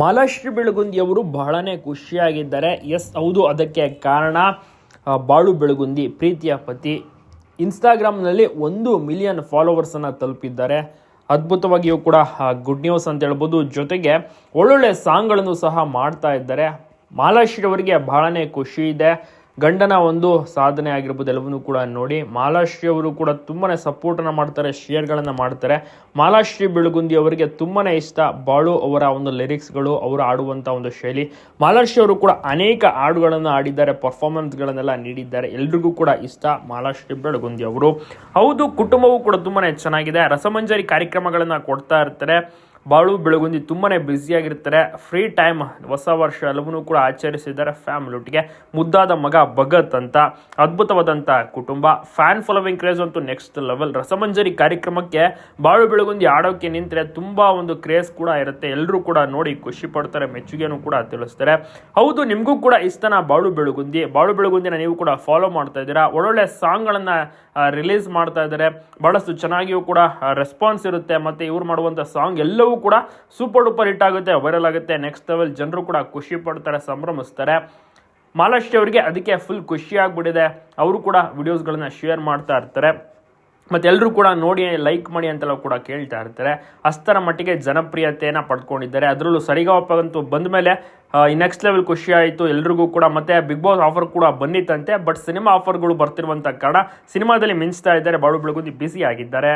ಮಾಲಾಶ್ರೀ ಬೆಳಗುಂದಿಯವರು ಬಹಳನೇ ಖುಷಿಯಾಗಿದ್ದಾರೆ. ಎಸ್, ಹೌದು, ಅದಕ್ಕೆ ಕಾರಣ ಬಾಳು ಬೆಳಗುಂದಿ ಪ್ರೀತಿಯ ಪತಿ. ಇನ್ಸ್ಟಾಗ್ರಾಮ್ನಲ್ಲಿ ಒಂದು ಮಿಲಿಯನ್ ಫಾಲೋವರ್ಸನ್ನು ತಲುಪಿದ್ದಾರೆ. ಅದ್ಭುತವಾಗಿಯೂ ಕೂಡ ಗುಡ್ ನ್ಯೂಸ್ ಅಂತ ಹೇಳ್ಬೋದು. ಜೊತೆಗೆ ಒಳ್ಳೊಳ್ಳೆ ಸಾಂಗ್ಗಳನ್ನು ಸಹ ಮಾಡ್ತಾ ಇದ್ದಾರೆ. ಮಾಲಾಶ್ರೀ ಅವರಿಗೆ ಬಹಳನೇ ಖುಷಿ ಇದೆ. ಗಂಡನ ಒಂದು ಸಾಧನೆ ಆಗಿರ್ಬೋದು ಎಲ್ಲವನ್ನೂ ಕೂಡ ನೋಡಿ. ಮಾಲಾಶ್ರೀ ಅವರು ಕೂಡ ತುಂಬಾ ಸಪೋರ್ಟನ್ನು ಮಾಡ್ತಾರೆ ಶೇರ್ಗಳನ್ನು ಮಾಡ್ತಾರೆ. ಮಾಲಾಶ್ರೀ ಬೆಳಗುಂದಿ ಅವರಿಗೆ ತುಂಬಾ ಇಷ್ಟ. ಬಾಳು ಅವರ ಒಂದು ಲಿರಿಕ್ಸ್ಗಳು ಅವರು ಆಡುವಂಥ ಒಂದು ಶೈಲಿ. ಮಾಲಾಶ್ರೀ ಅವರು ಕೂಡ ಅನೇಕ ಹಾಡುಗಳನ್ನು ಆಡಿದ್ದಾರೆ ಪರ್ಫಾರ್ಮೆನ್ಸ್ಗಳನ್ನೆಲ್ಲ ನೀಡಿದ್ದಾರೆ. ಎಲ್ರಿಗೂ ಕೂಡ ಇಷ್ಟ ಮಾಲಾಶ್ರೀ ಬೆಳಗುಂದಿ ಅವರು. ಹೌದು, ಕುಟುಂಬವೂ ಕೂಡ ತುಂಬಾ ಚೆನ್ನಾಗಿದೆ. ರಸಮಂಜರಿ ಕಾರ್ಯಕ್ರಮಗಳನ್ನು ಕೊಡ್ತಾ ಇರ್ತಾರೆ. ಬಾಳು ಬೆಳಗುಂದಿ ತುಂಬಾ ಬ್ಯುಸಿಯಾಗಿರ್ತಾರೆ ಫ್ರೀ ಟೈಮ್ ಹೊಸ ವರ್ಷ ಎಲ್ಲವನ್ನೂ ಕೂಡ ಆಚರಿಸಿದ್ದಾರೆ ಫ್ಯಾಮಿಲಿ ಒಟ್ಟಿಗೆ. ಮುದ್ದಾದ ಮಗ ಭಗತ್ ಅಂತ. ಅದ್ಭುತವಾದಂಥ ಕುಟುಂಬ. ಫ್ಯಾನ್ ಫಾಲೋವಿಂಗ್ ಕ್ರೇಜ್ ಅಂತೂ ನೆಕ್ಸ್ಟ್ ಲೆವೆಲ್ ರಸಮಂಜರಿ ಕಾರ್ಯಕ್ರಮಕ್ಕೆ ಬಾಳು ಬೆಳಗುಂದಿ ಆಡೋಕ್ಕೆ ನಿಂತರೆ ತುಂಬ ಒಂದು ಕ್ರೇಜ್ ಕೂಡ ಇರುತ್ತೆ. ಎಲ್ಲರೂ ಕೂಡ ನೋಡಿ ಖುಷಿ ಪಡ್ತಾರೆ ಮೆಚ್ಚುಗೆಯನ್ನು ಕೂಡ ತಿಳಿಸ್ತಾರೆ. ಹೌದು, ನಿಮಗೂ ಕೂಡ ಇಷ್ಟನ ಬಾಳು ಬೆಳಗುಂದಿ? ಬಾಳು ಬೆಳಗುಂದಿನ ನೀವು ಕೂಡ ಫಾಲೋ ಮಾಡ್ತಾ ಇದ್ದೀರಾ? ಒಳ್ಳೊಳ್ಳೆ ಸಾಂಗ್ಗಳನ್ನು ರಿಲೀಸ್ ಮಾಡ್ತಾ ಇದ್ದಾರೆ. ಬಹಳಷ್ಟು ಚೆನ್ನಾಗಿಯೂ ಕೂಡ ರೆಸ್ಪಾನ್ಸ್ ಇರುತ್ತೆ. ಮತ್ತು ಇವ್ರು ಮಾಡುವಂಥ ಸಾಂಗ್ ಎಲ್ಲವೂ ಕೂಡ ಸೂಪರ್ ಡೂಪರ್ ಹಿಟ್ ಆಗುತ್ತೆ ವೈರಲ್ ಆಗುತ್ತೆ. ನೆಕ್ಸ್ಟ್ ಲೆವೆಲ್ ಜನರು ಕೂಡ ಖುಷಿ ಪಡ್ತಾರೆ, ಸಂಭ್ರಮಿಸ್ತಾರೆ. ಮಾಲಾಶ್ರೀ ಅವರಿಗೆ ಅದಕ್ಕೆ ಫುಲ್ ಖುಷಿ ಆಗ್ಬಿಟ್ಟಿದೆ. ಅವರು ಕೂಡ ವಿಡಿಯೋಸ್ಗಳನ್ನ ಶೇರ್ ಮಾಡ್ತಾ ಇರ್ತಾರೆ. ಮತ್ತೆ ಎಲ್ಲರೂ ಕೂಡ ನೋಡಿ ಲೈಕ್ ಮಾಡಿ ಅಂತೆಲ್ಲ ಕೂಡ ಕೇಳ್ತಾ ಇರ್ತಾರೆ. ಅಷ್ಟರ ಮಟ್ಟಿಗೆ ಜನಪ್ರಿಯತೆಯನ್ನು ಪಡ್ಕೊಂಡಿದ್ದಾರೆ. ಅದರಲ್ಲೂ ಸರಿಗಮಪಂತೂ ಬಂದ ಮೇಲೆ ಈ ನೆಕ್ಸ್ಟ್ ಲೆವೆಲ್ ಖುಷಿ ಆಯಿತು. ಎಲ್ರಿಗೂ ಕೂಡ ಮತ್ತೆ ಬಿಗ್ ಬಾಸ್ ಆಫರ್ ಕೂಡ ಬಂದಿತ್ತಂತೆ. ಬಟ್ ಸಿನಿಮಾ ಆಫರ್ಗಳು ಬರ್ತಿರುವಂಥ ಕಾರಣ, ಸಿನಿಮಾದಲ್ಲಿ ಮಿಂಚ್ತಾ ಇದ್ದಾರೆ. ಬಾಳು ಬೆಳಗುಂದಿ ಬ್ಯುಸಿ ಆಗಿದ್ದಾರೆ.